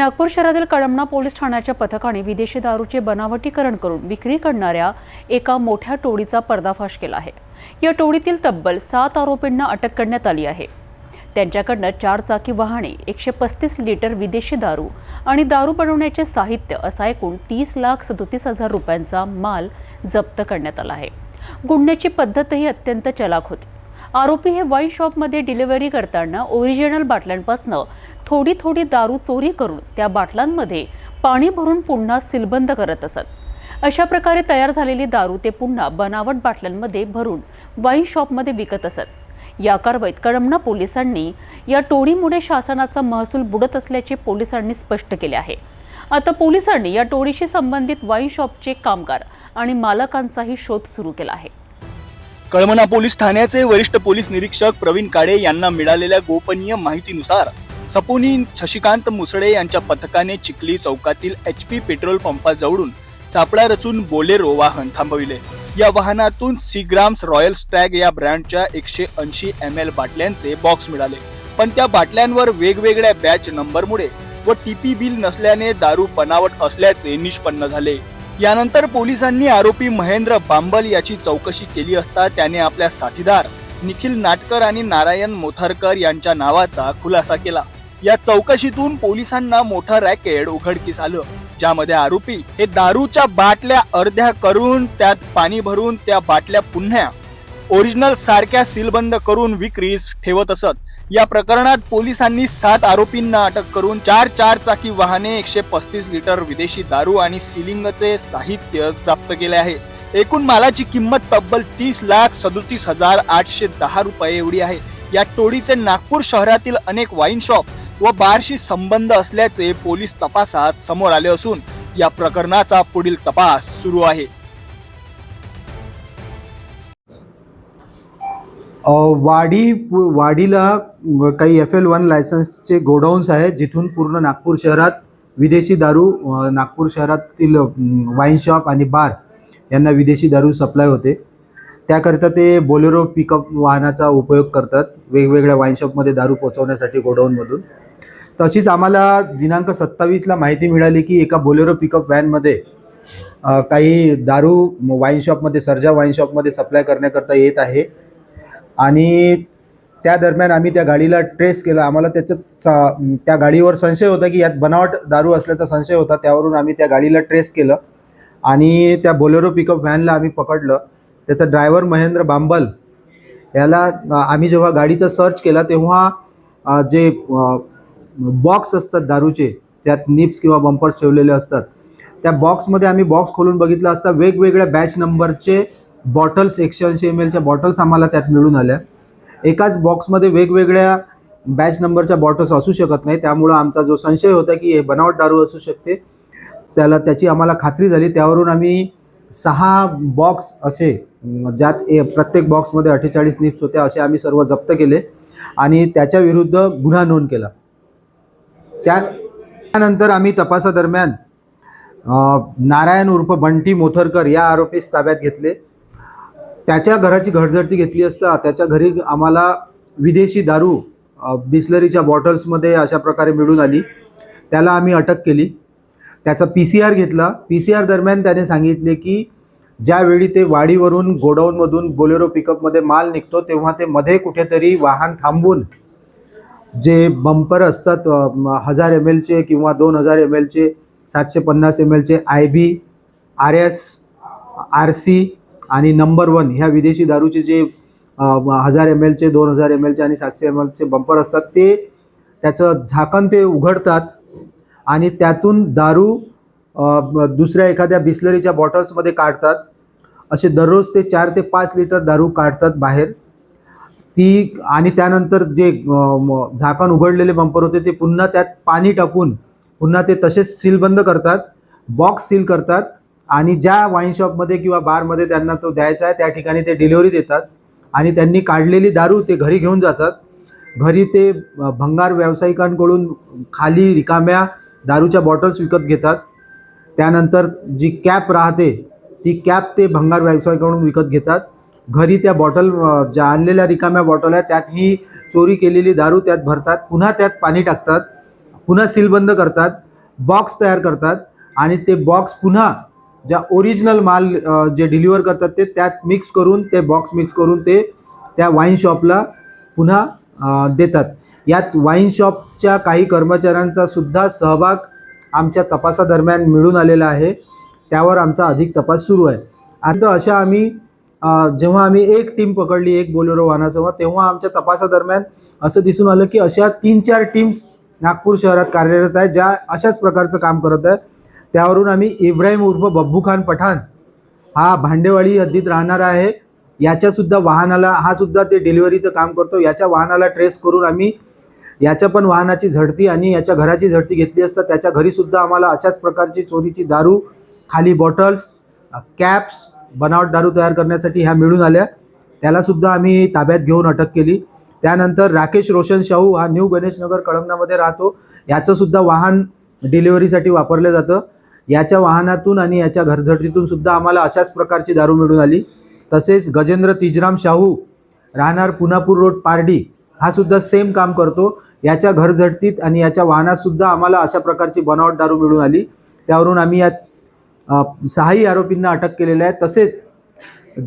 नागपूर शहरातील कळमना पोलीस ठाण्याच्या पथकाने विदेशी दारूचे बनावटीकरण करून विक्री करणाऱ्या एका मोठ्या टोळीचा पर्दाफाश केला आहे. या टोळीतील तब्बल सात आरोपींना अटक करण्यात आली आहे. त्यांच्याकडनं चार चाकी वाहने एकशे पस्तीस लिटर विदेशी दारू आणि दारू बनवण्याचे साहित्य असा एकूण तीस लाख सदोतीस हजार रुपयांचा माल जप्त करण्यात आला आहे. गुंडण्याची पद्धतही अत्यंत चलाक होती. आरोपी हे वाईन शॉपमध्ये डिलिव्हरी करताना ओरिजिनल बाटल्यांपासनं थोडी थोडी दारू चोरी करून त्या बाटलांमध्ये पाणी भरून पुन्हा सीलबंद करत असत. अशा प्रकारे तयार झालेली दारू ते पुन्हा बनावट बाटल्यांमध्ये भरून वाईन शॉपमध्ये विकत असत. या कारवाईत कळमना पोलिसांनी या टोळीमुळे शासनाचा महसूल बुडत असल्याचे पोलिसांनी स्पष्ट केले आहे. आता पोलिसांनी या टोळीशी संबंधित वाईन शॉपचे कामगार आणि मालकांचाही शोध सुरू केला आहे. कळमना पोलीस ठाण्याचे वरिष्ठ पोलीस निरीक्षक प्रवीण काळे यांना मिळालेल्या गोपनीय माहितीनुसार सपोनी शशिकांत मुसळे यांच्या पथकाने चिखली चौकातील एच पी पेट्रोल पंपाजवळून सापळा रचून बोलेरो वाहन थांबविले. या वाहनातून सीग्राम्स रॉयल स्टॅग या ब्रँडच्या एकशे ऐंशी एम एल बाटल्यांचे बॉक्स मिळाले. पण त्या बाटल्यांवर वेगवेगळ्या बॅच नंबरमुळे व टीपी बिल नसल्याने दारू बनावट असल्याचे निष्पन्न झाले. यानंतर पोलिसांनी आरोपी महेंद्र बांबल याची चौकशी केली असता त्याने आपल्या साथीदार निखिल नाटकर आणि नारायण मोथारकर यांच्या नावाचा खुलासा केला. या चौकशीतून पोलिसांना मोठं रॅकेट उघडकीस आलं ज्यामध्ये आरोपी हे दारूच्या बाटल्या अर्ध्या करून त्यात पाणी भरून त्या बाटल्या पुन्हा ओरिजिनल सारख्या सीलबंद करून विक्रीस ठेवत असत. या प्रकरणात पोलिसांनी सात आरोपींना अटक करून चार चार चाकी वाहने एकशे पस्तीस लिटर विदेशी दारू आणि सिलिंगचे साहित्य जप्त केले आहे. एकूण मालाची किंमत तब्बल तीस लाख सदोतीस हजार आठशे दहा रुपये एवढी आहे. या टोळीचे नागपूर शहरातील अनेक वाईन शॉप व बारशी संबंध असल्याचे पोलीस तपासात समोर आले असून या प्रकरणाचा पुढील तपास सुरू आहे. वाडी वाडीला काही एफ एल वन लायसन्सचे गोडाऊन्स आहेत जिथून पूर्ण नागपूर शहरात विदेशी दारू नागपूर शहरातील वाईन शॉप आणि बार यांना विदेशी दारू सप्लाय होते. त्याकरिता ते बोलेरो पिकअप वाहनाचा उपयोग करतात वेगवेगळ्या वाईन शॉपमध्ये दारू पोचवण्यासाठी गोडाऊनमधून तशीच आम्हाला दिनांक सत्तावीसला माहिती मिळाली की एका बोलेरो पिकअप व्हॅनमध्ये काही दारू वाईन शॉपमध्ये सर्जा वाईन शॉपमध्ये सप्लाय करण्याकरता येत आहे. आणि त्या दरम्यान आम्ही त्या गाडीला ट्रेस केला. आम्हाला त्याच्यात त्या गाडीवर संशय होता की यात बनावट दारू असल्याचा संशय होता त्यावरून आम्ही त्या गाडीला ट्रेस केलं. आणि त्या बोलेरो पिकअप व्हॅनला आम्ही पकडलं. त्याचा ड्रायव्हर महेंद्र बांबल याला आम्ही जेव्हा गाडीचा सर्च केला तेव्हा जे बॉक्स असतात दारूचे त्यात निप्स किंवा बंपर्स ठेवलेले असतात. त्या बॉक्समध्ये आम्ही बॉक्स खोलून बघितलं असता वेगवेगळ्या बॅच नंबरचे बॉटल्स एकशे ऐंशी एम एलच्या बॉटल्स आम्हाला त्यात मिळून आल्या. एकाच बॉक्समध्ये वेगवेगळ्या बॅच नंबरच्या बॉटल्स असू शकत नाही. त्यामुळं आमचा जो संशय होता की हे बनावट दारू असू शकते त्याला त्याची आम्हाला खात्री झाली. त्यावरून आम्ही सहा बॉक्स असे ज्यात ए प्रत्येक बॉक्समध्ये अठ्ठेचाळीस निप्स होत्या असे आम्ही सर्व जप्त केले आणि त्याच्या विरुद्ध गुन्हा नोंद केला. त्या त्यानंतर आम्ही तपासादरम्यान नारायण उर्फ बंटी मोथरकर या आरोपीस ताब्यात घेतले. त्याच्या घराची घडझडती घेतली असता त्याच्या घरी आम्हाला विदेशी दारू बिस्लरीच्या बॉटल्समध्ये अशा प्रकारे मिळून आली. त्याला आम्ही अटक केली. त्याचा पी सी आर घेतला. पी सी आर दरम्यान त्याने सांगितले की ज्यावेळी ते वाडीवरून गोडाऊनमधून बोलेरो पिकअपमध्ये माल निघतो तेव्हा ते मध्ये कुठेतरी वाहन थांबवून जे बंपर असतात हजार एम एलचे किंवा दोन हजार एम एलचे सातशे पन्नास एम एलचे I B R S R C आणि नंबर वन ह्या विदेशी दारूचे जे हजार एम एलचे दोन हजार एम एलचे आणि सातशे एम एलचे बंपर असतात ते त्याचं झाकण ते उघडतात आणि त्यातून दारू दुसऱ्या एखाद्या बिस्लरीच्या बॉटल्समध्ये काढतात. असे दररोज ते चार ते पाच लिटर दारू काढतात बाहेर. ती आणि त्यानंतर जे झाकण उघडलेले बंपर होते ते पुन्हा त्यात पाणी टाकून पुन्हा ते तसेच सीलबंद करतात. बॉक्स सील करतात. आणि ज्या वाईन शॉपमध्ये किंवा बारमध्ये त्यांना तो द्यायचा आहे त्या ठिकाणी ते डिलिव्हरी देतात. आणि त्यांनी काढलेली दारू ते घरी घेऊन जातात. घरी ते भंगार व्यावसायिकांकडून खाली रिकाम्या दारूच्या बॉटल्स विकत घेतात. त्यानंतर जी कॅप राहते ती कॅप ते भंगार व्यावसायिकाकडून विकत घेतात. घरी त्या बॉटल ज्या आणलेल्या रिकाम्या बॉटल आहेत त्यात ही चोरी केलेली दारू त्यात भरतात. पुन्हा त्यात पाणी टाकतात. पुन्हा सीलबंद करतात. बॉक्स तयार करतात. आणि ते बॉक्स पुन्हा ज्या ओरिजिनल माल जे डिलिव्हर करतात ते त्यात मिक्स करून ते बॉक्स मिक्स करून ते त्या वाईन शॉपला पुन्हा देतात. यात वाईन शॉपच्या काही कर्मचाऱ्यांचा सुद्धा सहभाग आमच्या तपासादरम्यान मिळून आलेला आहे. त्यावर आमचा अधिक तपास सुरू आहे. आता अशा आम्ही जेव्हा आम्ही एक टीम पकडली एक बोलेरो वाहनासह तेव्हा आमच्या तपासादरम्यान असं दिसून आलं की अशा तीन चार टीम्स नागपूर शहरात कार्यरत आहेत ज्या अशाच प्रकारचं काम करत आहे त्यावरून आम्ही इब्राहिम उर्फ बब्बू खान पठाण हा भांडेवाडी हद्दीत राहणारा आहे. याच्यासुद्धा वाहनाला हा सुद्धा ते डिलिव्हरीचं काम करतो. याच्या वाहनाला ट्रेस करून आम्ही याच्या पण वाहनाची झडती आणि याच्या घराची झडती घेतली असता त्याच्या घरीसुद्धा आम्हाला अशाच प्रकारची चोरीची दारू खाली बॉटल्स कॅप्स बनावट दारू तयार करण्यासाठी ह्या मिळून आल्या. त्यालासुद्धा आम्ही ताब्यात घेऊन अटक केली. त्यानंतर राकेश रोशन शाहू हा न्यू गणेशनगर कळमनामध्ये राहतो. याचंसुद्धा वाहन डिलिव्हरीसाठी वापरलं जातं. याच्या वाहनातून आणि याच्या घरझडतीतून सुद्धा आम्हाला अशाच प्रकारची दारू मिळून आली. तसेच गजेंद्र तिजराम शाहू राहणार पुनापूर रोड पारडी हा सुद्धा सेम काम करतो. याच्या घरझडतीत आणि याच्या वाहनात सुद्धा आम्हाला अशा प्रकारची बनावट दारू मिळून आली. त्यावरून आम्ही यात सहाही आरोपींना अटक केलेल्या आहे तसेच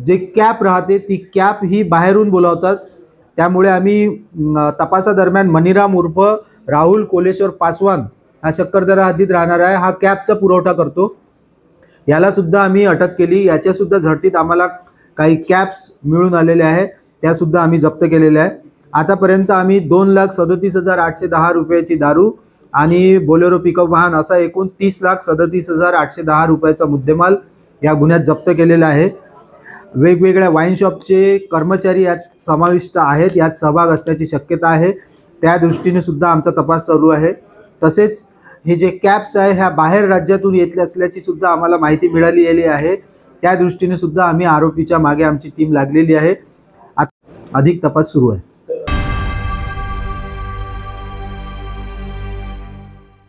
जे कॅप राहते ती कॅप ही बाहेरून बोलावतात. त्यामुळे आम्ही तपासादरम्यान मनीराम उर्फ राहुल कोलेश्वर पासवान हा शक्करदरा हद्दीत राहणार आहे. हा कॅबचा पुरवठा करतो. याला सुद्धा आम्ही अटक केली. याच्यासुद्धा झडतीत आम्हाला काही कॅप्स मिळून आलेल्या आहेत त्यासुद्धा आम्ही जप्त केलेल्या आहे. आतापर्यंत आम्ही दोन लाख सदतीस हजार आठशे दहा रुपयाची दारू आणि बोलेरो पिकअप वाहन असा एकूण तीस लाख सदतीस हजार आठशे दहा रुपयाचा मुद्देमाल या गुन्ह्यात जप्त केलेला आहे. वेगवेगळ्या वाईन शॉपचे कर्मचारी यात समाविष्ट आहेत. यात सहभाग असण्याची शक्यता आहे. त्या दृष्टीने सुद्धा आमचा तपास चालू आहे. तसेच हे जे कॅप्स आहे ह्या बाहेर राज्यातून येतले असल्याची सुद्धा आम्हाला माहिती मिळालेली आहे. त्या दृष्टीने सुद्धा आम्ही आरोपीच्या मागे आमची टीम लागलेली आहे. अधिक तपास सुरू आहे.